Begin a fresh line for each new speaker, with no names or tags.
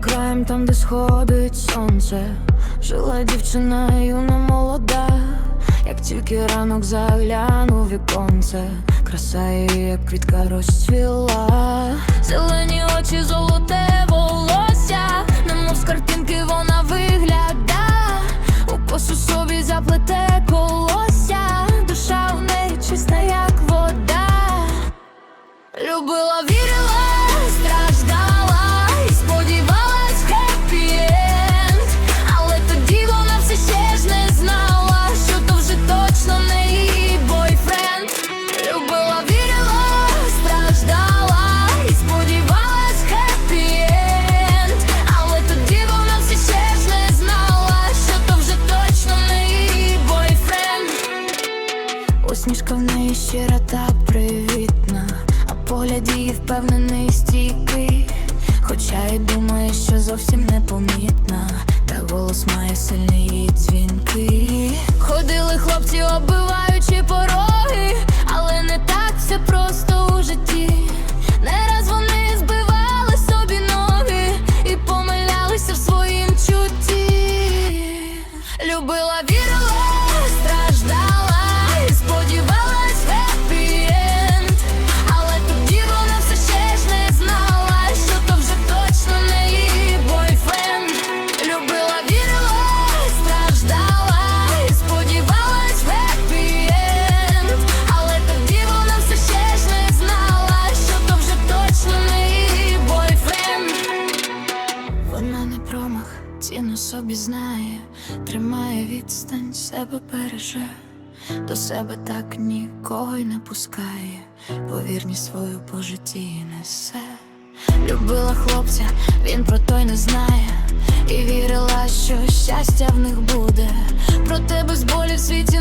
краєм там, де сходить сонце. Жила дівчина юна молода, як тільки ранок заглянув віконце, краса її, як квітка розцвіла, зелені очі, золоте волосся, немов з картинки вона вигляда, у косу собі заплете колосся, душа в неї чиста, як вода. Любила, вірила, Усмішка в неї щира та привітна, а погляд її впевнений стійкий. Хоча й думає, що зовсім непомітна, та голос має сильні дзвінки. Ходили хлопці, оббиваючи промах, ціну собі знає, тримає відстань, себе береже, до себе так нікого й не пускає, повірність свою по житті несе. Любила хлопця, він про той не знає, і вірила, що щастя в них буде. Проте без болі в світі